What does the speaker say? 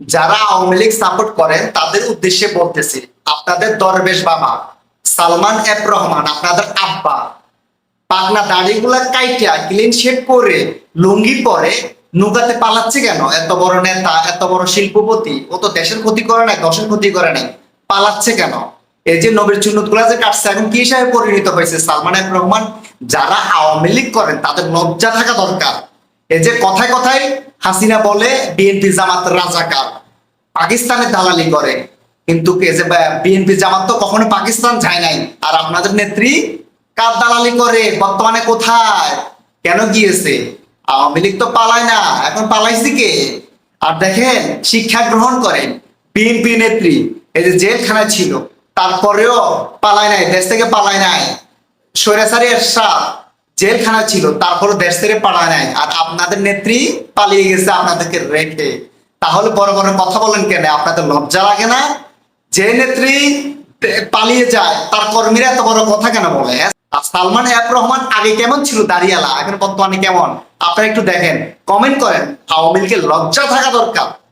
যারা আওয়ামী লীগ সাপোর্ট করেন তাদের উদ্দেশ্যে বলতেছি, আপনাদের দরবেশ বাবা, সালমান এফ রহমান, আপনাদের আব্বা পাকনা দাড়িগুলা কাইটা ক্লিন শেপ করে, লুঙ্গি পরে নৌকাতে পালাচ্ছে কেন? এত বড় নেতা, এত বড় শিল্পপতি, ও তো দেশের ক্ষতি করে নাই, দশের ক্ষতি করে নাই, পালাচ্ছে কেন? এই যে নবীর চুন্নতগুলা যে কাটছে, এখন কি হিসাবে পরিণত হয়েছে? সালমান এফ রহমান, যারা আওয়ামী লীগ করেন, তাদের লজ্জা থাকা দরকার। এই যে কথায় কথায় হাসিনা বলে বিএনপি জামাত রাজাকার, পাকিস্তানের দালালি করে। কিন্তু যে বিএনপি জামাত তো কখনো পাকিস্তান যায় নাই। আর আপনাদের নেত্রী কার দালালি করে, বর্তমানে কোথায়, কেন গিয়েছে? আওয়ামী লীগ তো পালায় না, এখন পালাইছি কে? আর দেখেন, শিক্ষা গ্রহণ করেন বিএনপি নেত্রী, এই যে জেলখানায় ছিল, তারপরেও পালায় নাই, দেশ থেকে পালায় নাই। সৈরাসারি এরশাদ জেলখানা ছিল তারপরে দেশ থেকে পালায় নাই। আর আপনাদের নেত্রী পালিয়ে গেছে আপনাদেরকে রেখে। তাহলে বড় বড় কথা বলেন কেন? আপনাদের লজ্জা লাগে না? যে নেত্রী পালিয়ে যায়, তার কর্মীরা এত বড় কথা কেন বলে? হ্যাঁ? আর সালমান এফ রহমান আগে কেমন ছিল? দাঁড়িয়ালা, এখন বর্তমানে কেমন? আপনারা একটু দেখেন কমেন্ট করেন। আওয়ামী লজ্জা থাকা দরকার।